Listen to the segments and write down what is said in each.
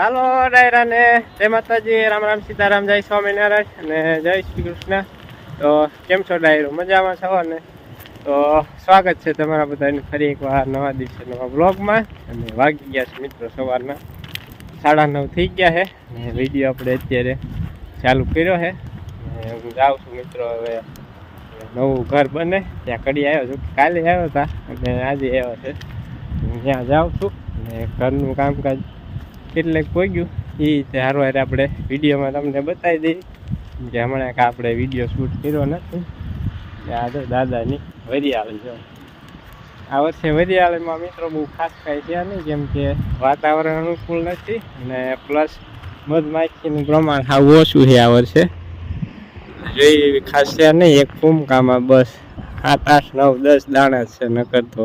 હાલો ડાયરા ને જય માતાજી. રામ રામ સીતારામ. જય સ્વામિનારાયણ અને જય શ્રી કૃષ્ણ. તો કેમ છો ડાયરો? મજામાં છો ને તો સ્વાગત છે તમારા બધાને ફરી એકવાર નવા દિવસે નવા બ્લોગમાં અને વાગી ગયા છે મિત્રો સવારના. સાડા નવ થઈ ગયા છે અને વીડિયો આપણે અત્યારે ચાલુ કર્યો છે. હું જાઉં છું મિત્રો હવે નવું ઘર બને. ત્યાં કડી આવ્યો છું. કાલે આવ્યો હતા અને આજે આવ્યો છે. ત્યાં જાઉં છું અને ઘરનું કામકાજ કેટલેક પહોંચ્યું એ હારવાર આપણે વિડીયોમાં તમને બતાવી દઈએ. કે હમણાં કે આપણે વીડિયો શૂટ કર્યો નથી. આ તો દાદાની વરિયાળી છે. આ વર્ષે વરિયાળીમાં મિત્રો બહુ ખાસ કાંઈ છે નહીં કેમ કે વાતાવરણ અનુકૂળ નથી અને પ્લસ મધમાખીનું પ્રમાણ સાવ ઓછું છે આ વર્ષે. જોઈએ એવી ખાસ છે નહીં, એક ફૂમકામાં બસ આઠ આઠ, નવ, દસ દાણા છે, નકર તો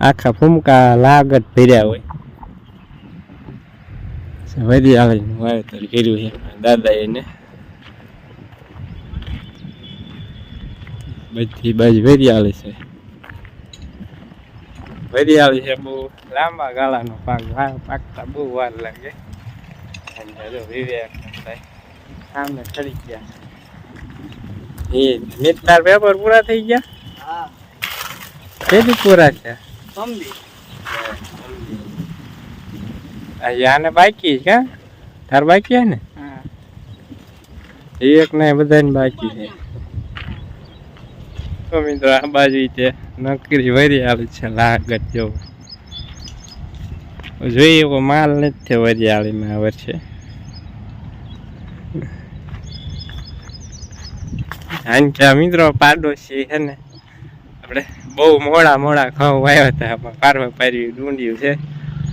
આખા ફૂમકા લાગત ભર્યા હોય. વરિયાળીનું વાવેતર કર્યું છે. દાદા એને બધી બાજુ વરિયાળી છે. વરિયાળી છે બહુ. લાંબા ગાળાનો પાક પાકતા બહુ વાર લાગે. જો વિવેક થાય. સામે ચડી ગયા. એ મિત્તાર પેપર પૂરા થઈ ગયા? હા. પૂરા છે સમજી. યાને બાકી છે તાર બાકી છે ને? હા. એક ને બધાને બાકી છે. તો મિત્રો આ બાજુ તે નકરી વરી આવી છે લાગત જેવું. જોઈએ એવો માલ નથી થયો વરિયાળીમાં આવે વર્ષે. કારણ કે મિત્રો પાડોશી છે ને આપણે બહુ મોડા મોડા ઘઉં વાવ્યા હતા પારવા પારવી ડુંડિયું છે.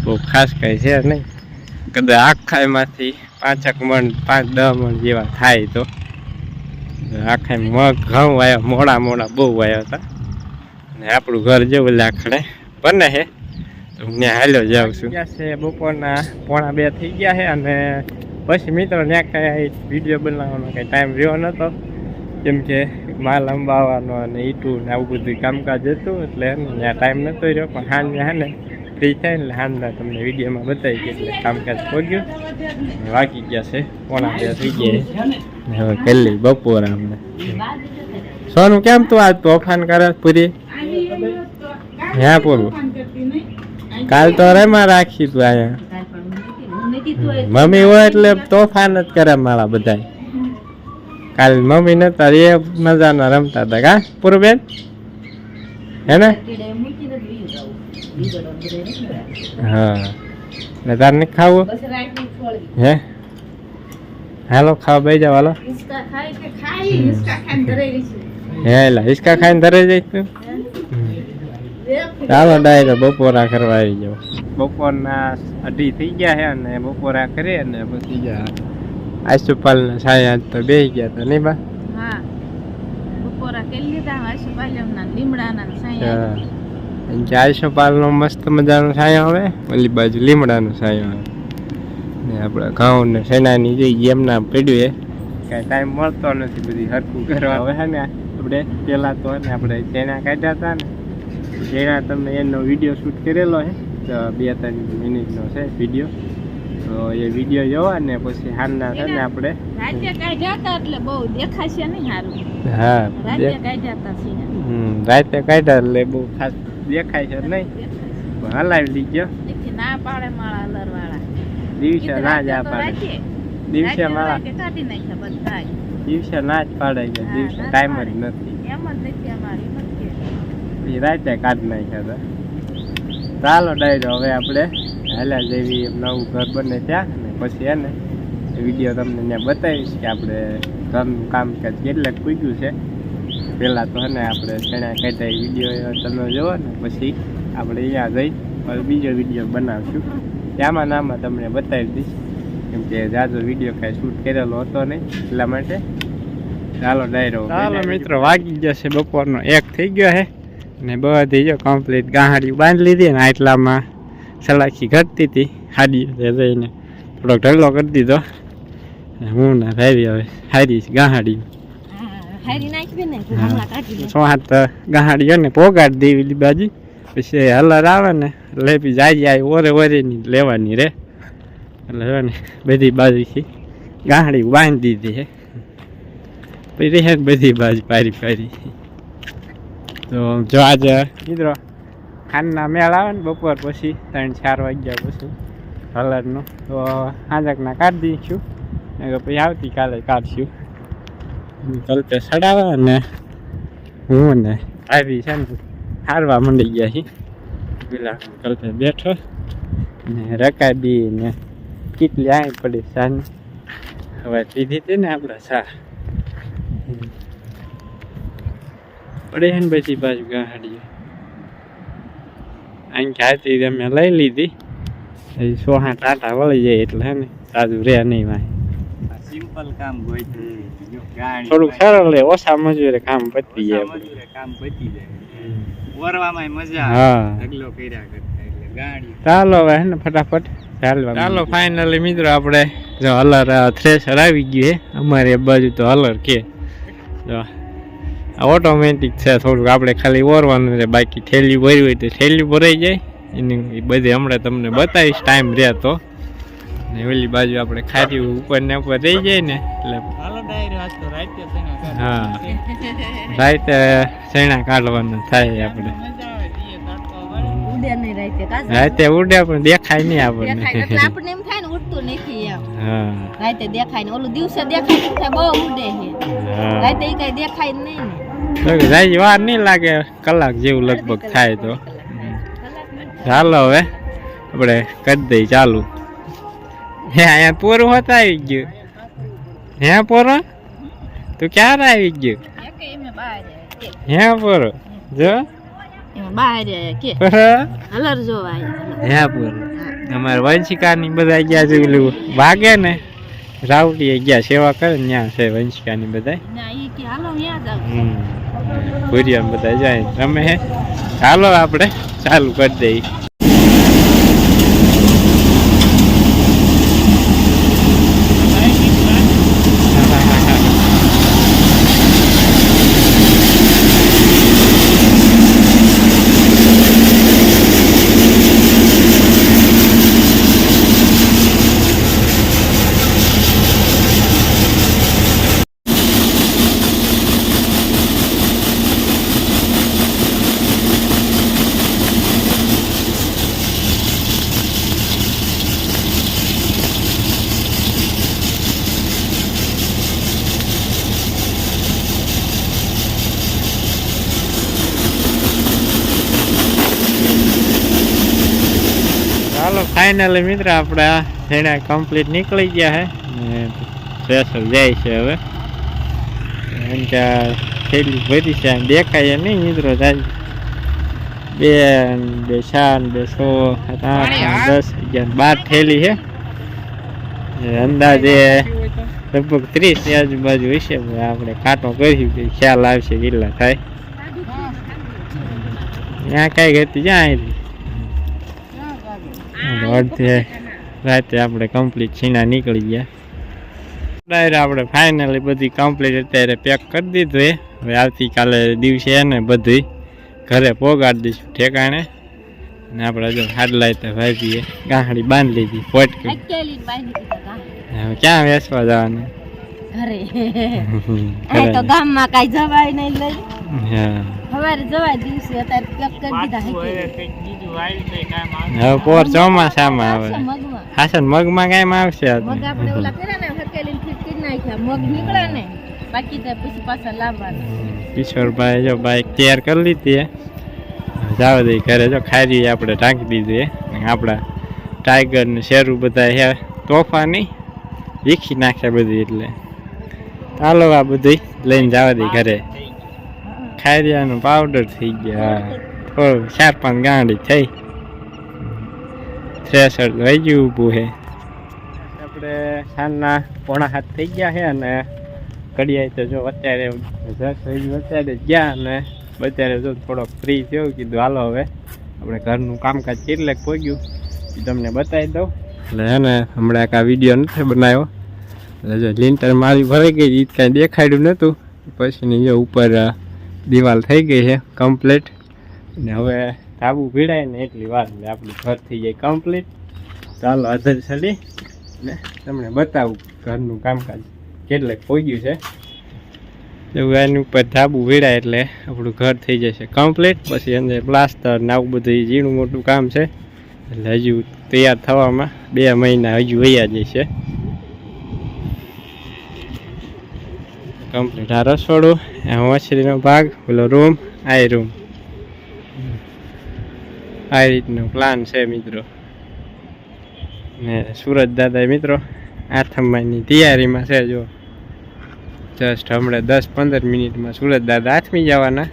બહુ ખાસ કાંઈ છે નહીં. કદાચ આખા એમાંથી પાંચક મણ, પાંચ દસ મણ જેવા થાય તો. આખા મગ, ઘઉં આવ્યા મોડા મોડા બહુ આવ્યા હતા. અને આપણું ઘર જેવું લાખડે બને છે તો હું ત્યાં હાલ્યો જાઉં છું. છે બપોરના, પોણા બે થઈ ગયા છે અને પછી મિત્રો ત્યાં કાંઈ વીડિયો બનાવવાનો કાંઈ ટાઈમ રહ્યો નહોતો કેમ કે માલ અંબાવાનો અને ઈટું ને આવું બધું કામકાજ હતું એટલે ત્યાં ટાઈમ નહોતો રહ્યો, પણ હાલ ને હા ને ફ્રી થાય ને સાંજના તમને વિડીયોમાં બતાવી કે એટલે કામકાજ પહોંચ્યું વાગી ગયા છે, પોણા બે થઈ ગયા હવે પેલી બપોર અમને સોનું, કેમ તું આજ તોફાન કરે પૂરી? હા પૂરું? કાલ તો રેમાં રાખી તું અહીંયા મમ્મી હોય એટલે તોફાન જ કરે મારા બધા કાલ મમ્મી નતા એ મજાના રમતા હતા. કા, પૂરું બેન? હે ને? હા. ને તાર ને ખાવું હે? હાલો ખાવા બે જાવ હાલો. હે એલા હિસકા ખાઈને ધરે જઈશ તું? ચાલો ડાયરો બપોરા કરવા આવી જાવ બપોરના અઢી થઈ ગયા છે અને બપોરા કરી અને પછી જા આશુપાલ ને સાયા તો બે ગયા તો નહીં બા? હા. બપોરા કરી લીધા આશુપાલમના લીમડાના ને સાયા હા. કારણ નો મસ્ત મજાનો સાયો આવે. ઓલી બાજુ લીમડાનો સાયો આવે. ને આપણા ઘઉં ને સેનાની જઈ એમના પડ્યું છે કાંઈ ટાઈમ મળતો નથી બધી હરખું કરવા હવે છે ને આપણે પહેલાં તો ને આપણે ચેના કાઢ્યા હતા ને. ચેના તમે એનો વીડિયો શૂટ કરેલો છે તો બે ત્રણ મિનિટનો છે વીડિયો. તો એ વીડિયો જોવા ને પછી હાલના છે ને આપણે. રાજ્ય કાઢ્યા હતા એટલે બહુ દેખાશે નહીં સારું હા રાજ્ય કાઢ્યા હતા હમ, રાતે કાઢ્યા એટલે બહુ ખાસ દેખાય છે નહીં. હલાવી લીધો ના પાડે માળા અલરવાળા. દિવસે ના જ આ પાડે. દિવસે રાજ્ય કાઢી નાખ્યા બધાય. દિવસે ના જ પાડે છે. દિવસે ટાઈમ જ નથી. એમ જ નથી અમારી એમ જ કે. એ રાતે કાઢી નાખ્યા હતા. ચાલો ડાયરો હવે આપણે હાલ્યા જેવી નવું ઘર બને ત્યાં ને પછી એને વીડિયો તમને ત્યાં બતાવીશ કે આપણે ઘરનું કામકાજ કેટલાક પૂગ્યું છે. પહેલાં તો ને આપણે ચણા કાઢ્યા વીડિયો તમે જોવો ને પછી આપણે અહીંયા જઈ બીજો વીડિયો બનાવશું. ત્યાંમાં નામાં તમને બતાવી દઈશ. કેમ કે જાજો વીડિયો કાંઈ શૂટ કરેલો હતો નહીં એટલા માટે. ચાલો ડાયરો ચાલો મિત્રો વાગી ગયો છે બપોરનો એક થઈ ગયો હે. ને બધી જો કમ્પ્લીટ ગાહડી બાંધી લીધી ને આટલામાં સલાખી ઘટતી હતી હાડી જઈને થોડોક ઢગલો કરી દીધો. હું ના હારી હવે હારી ગાહાડી હા, હારી ને હા. પોગાડી દેવી બાજી. પછી હલર આવે ને લેપી જાય આવી ઓરે ઓરે ની લેવાની રે. એટલે ને બધી બાજુથી ગાંહડી બાંધી દીધી છે પછી રહે બધી બાજુ પારી પારી. તો જો આજે મિત્રો ખાનના મેળ આવે ને બપોર પછી ત્રણ ચાર વાગ્યા પછી હલરનો તો આજકના કાઢી દઈશું. પછી આવતીકાલે કાઢશું. કલ્પે સડાવે અને હું ને આવી છે ને હારવા મંડી ગયા છીએ. પેલા કલ્પે બેઠો ને રકાબી ને કેટલી આવી પડી સાની. હવે પીધી હતી ને આપણે સા પડે છે ને પછી બાજુ ગાડી અહીં ખાતી અમે લઈ લીધી. પછી સોહા ટાટા વળી જાય એટલે હે ને સાદું રે નહીં વાય સિમ્પલ કામ હોય છે. થોડુંક સરળ લે ઓછા મજૂરે કામ પતી જાય. મજૂરે કામ પતી જાય. વરવામાં મજા હા. ઢગલો કર્યા કરતા એટલે ગાડી ચાલો હવે ને ફટાફટ ચાલવા ચાલો ફાઇનલી મિત્રો આપણે જો હલર થ્રેશર આવી ગયું અમારી અમારે બાજુ તો હલર કે. જો ઓટોમેટિક છે થોડુંક. આપણે ખાલી ઓરવાનું છે બાકી થેલી ભરી હોય તો થેલી ભરાઈ જાય. એની બધે બધી હમણાં તમને બતાવીશ ટાઈમ રહે તો. ને ઓલી બાજુ આપણે ખારી ઉપર ને ઉપર રહી જાય ને એટલે હાલો ડાયરો આજ તો રાતે સેના હા. રાતે શેણા કાઢવાનું થાય આપણે. રાતે ઉડે પણ દેખાય નહીં આપણને. આપણને એમ થાય ને ઉડતું નથી એમ. રાતે દેખાય ને ઓલું દિવસે દેખાય બહુ ઉડે છે. રાતે ઈ કઈ દેખાય નહીં જાય વાર નહીં લાગે કલાક જેવું લગભગ થાય તો. ચાલો હવે આપણે કરી દઈ ચાલુ. હે અહીંયા પોરું હોતા આવી ગયું. હે પોરો? તું ક્યારે આવી ગયું? હે પોરો? જો? બહાર કે. હલર જોવા હે પોરો? અમારે વંશિકાની બધા ગયા છે પેલું વાગે ને. રાવટીએ ગયા સેવા કરે ત્યાં છે વંશિકાની બધા હાલો ભૂરિયા બધા જાય. રમે હે? ચાલો આપણે ચાલુ કરી દઈ ચાલો ફાઇનલી મિત્ર આપણે જેણા કમ્પ્લીટ નીકળી ગયા છે સ્પેશલ જાય છે હવે. એમ કે થેલી ભરી છે દેખાય નહીં મિત્રો થાય બે બે ચાર બે સો સાત આઠ દસ અગિયાર બાર થેલી છે. અંદાજે લગભગ ત્રીસની આજુબાજુ હશે આપણે કાંટો કર્યું કે ખ્યાલ આવશે કેટલા થાય. ત્યાં કઈ હતી જ્યાં આવી અડધે રાતે આપણે કમ્પ્લીટ છીણા નીકળી ગયા. ડાયરે આપણે ફાઇનલી બધી કમ્પ્લીટ અત્યારે પેક કરી દીધું એ. હવે આવતીકાલે દિવસે એને બધી ઘરે પોગાડી દઈશું ઠેકાણે. ને આપણે હજુ હાડલાય તો ભાજીએ ગાંહડી બાંધી લીધી પોટકી. હવે ક્યાં વેસવા જવાનું? ઘરે. ઘરે. તો ગામમાં કાંઈ જવાય નહીં લઈ. હા. સવારે જવાય દિવસે અત્યારે પેક કરી દીધા હવે આવે પોર ચોમાસામાં આવે. હાસન મગમાં કાંઈ આવશે મગ આપણે ઓલા કર્યા ને હકેલી ફીટ નાખ્યા. મગ નીકળે ને બાકી તો પછી પાછા લાવવાના. કિશોરભાઈ જો બાઈક તૈયાર કરી લીધી જાવ દઈ ઘરે જો ખારી આપણે ઢાંકી દીધું એ આપણા ટાઈગર ને શેરું બધા હે. તોફાની વીખી નાખ્યા બધી એટલે. ચાલો આ બધી. લઈને જવા દઈ ઘરે. ખારિયાનો પાવડર થઈ ગયા થોડું ચાર પાંચ ગાંડી થઈ. થ્રેસર વહી ગયું ઊભું છે આપણે સાંજના પોણા હાથ થઈ ગયા છે અને કડિયા તો જો અત્યારે અત્યારે ગયા અને અત્યારે જો થોડોક ફ્રી થયો કીધું હાલો હવે આપણે ઘરનું કામકાજ કેટલેક પહોંચ્યું એ તમને બતાવી દઉં. એટલે હે ને હમણાં એક આ વીડિયો નથી બનાવ્યો. એટલે જો લિન્ટર મારી ભરાઈ ગઈ એ કાંઈ દેખાડ્યું નહોતું. પછીની જો ઉપર દિવાલ થઈ ગઈ છે કમ્પ્લીટ ને હવે ધાબુ ભીડાય ને એટલી વાર એટલે આપણું ઘર થઈ જાય કમ્પ્લીટ ચાલો અધર ચડી ને તમને બતાવું ઘરનું કામકાજ. કેટલે પહોંચ્યું છે? એની ઉપર ધાબુ ભીડાય એટલે આપણું ઘર થઈ જશે કમ્પ્લીટ પછી અંદર પ્લાસ્ટર ને આવું બધું ઝીણું મોટું કામ છે. એટલે હજુ તૈયાર થવામાં બે મહિના હજુ વૈયા જશે કમ્પ્લીટ આ રસોડું. આ મછલીનો ભાગ, પેલો રૂમ આ રૂમ આ રીતનો પ્લાન છે મિત્રો. ને સુરત દાદા મિત્રો આઠમની તૈયારીમાં છે જો. જસ્ટ હમણાં દસ પંદર મિનિટમાં સુરત દાદા આથમી જવાના.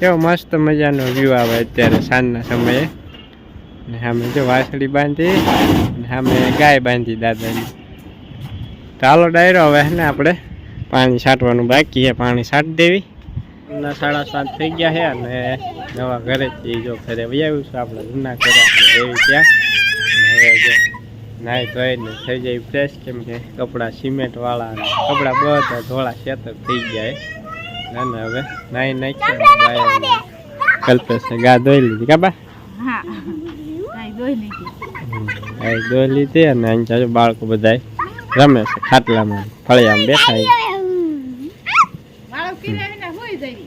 કેવો મસ્ત મજાનો વ્યૂ આવે અત્યારે સાંજના સમયે. ને સામે જો વાસળી બાંધી, ને સામે ગાય બાંધી દાદાની. ચાલો ડાયરો હવે ને આપણે. પાણી છાંટવાનું બાકી છે, પાણી છાંટી દેવી. ના સાડા સાત થઈ ગયા છે અને નવા ઘરેથી જો ઘરે વહી આવ્યું છું આપણે જૂના ઘરે આપણે ત્યાં હવે જો નાહી ધોઈને થઈ જાય ફ્રેશ કેમ કે કપડાં સિમેન્ટ વાળા અને કપડાં બધા ધોળા શેતર થઈ ગયા અને હવે નાહી નાખ્યા કલ્પેશે ગા ધોઈ લીધી કાબા હા કાંઈ દોઈ લીધી. આ ધોઈ લીધી અને અહીં ચાલો બાળકો બધાય રમે છે ખાટલામાં ફળિયામાં બેઠા છે. વાળો પીને વિના હોઈ જવી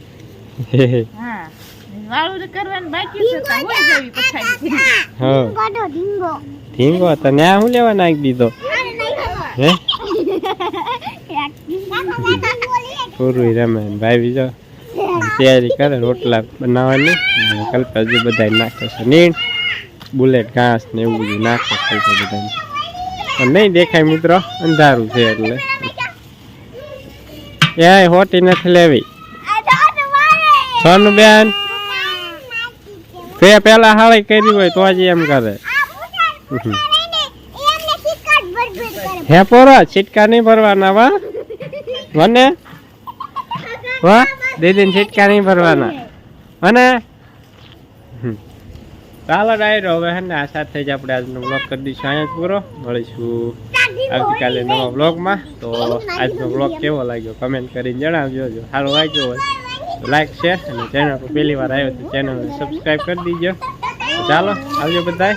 હે. હે. હા વાળું કરવાનું બાકી છે તો હોઈ જવી પછાડી હો. ઢીંગો. લેવા નાખી દીધો? હે? પૂરું રમે. ભાઈ બીજો? તૈયારી કરે રોટલા બનાવવાની. અને કલ્પા જે બધા નાખે છે. નીણ બુલેટ ઘાસ ને એવું બધું નાખે કલ્પા બધાને. પણ નહીં દેખાય મિત્રો. અંધારું છે એટલે. એ હોટી નથી લેવી. સોનું બેન? તે પેલા હાળી કરી હોય તો જ એમ કરે. હે પોરા છીટકા નહીં ભરવાના વા? મને વાહ દીદીને છીટકા નહીં ભરવાના. મને. ચાલો ડાયરો હવે હે ને આ સાથે જ આપણે આજનો બ્લોગ કરી દઈશું. અહીંયા જ પૂરો. મળીશું આવતીકાલે નવા બ્લોગમાં તો આજનો બ્લોગ કેવો લાગ્યો? કમેન્ટ કરીને જણાવજો જો. સારો લાગ્યો હોય. લાઈક શેર અને ચેનલ પર પહેલી વાર આવ્યો તો ચેનલને સબસ્ક્રાઈબ કરી દીજો. ચાલો, આવજો બધાય.